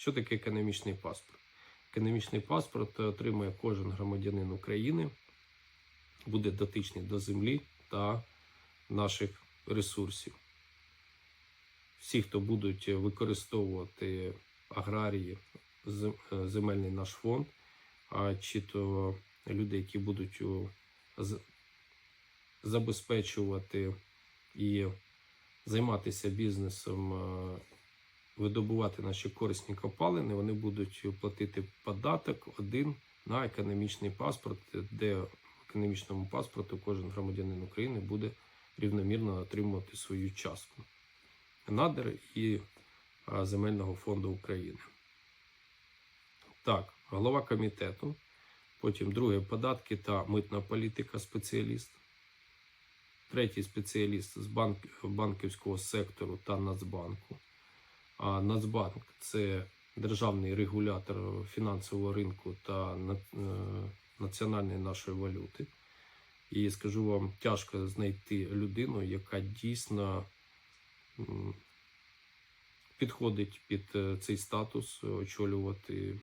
Що таке економічний паспорт? Економічний паспорт отримує кожен громадянин України, буде дотичний до землі та наших ресурсів. Всі, хто будуть використовувати аграрії, земельний наш фонд, чи то люди, які будуть забезпечувати і займатися бізнесом, е, видобувати наші корисні копалини, вони будуть платити податок один на економічний паспорт, де в економічному паспорту кожен громадянин України буде рівномірно отримувати свою частку надр і земельного фонду України. Так, голова комітету. Потім друге податки та митна політика спеціаліст. Третій спеціаліст з банк, банківського сектору та Нацбанку. Нацбанк це державний регулятор фінансового ринку та е, національної нашої валюти. І скажу вам, тяжко знайти людину, яка дійсно підходить під е, цей статус очолювати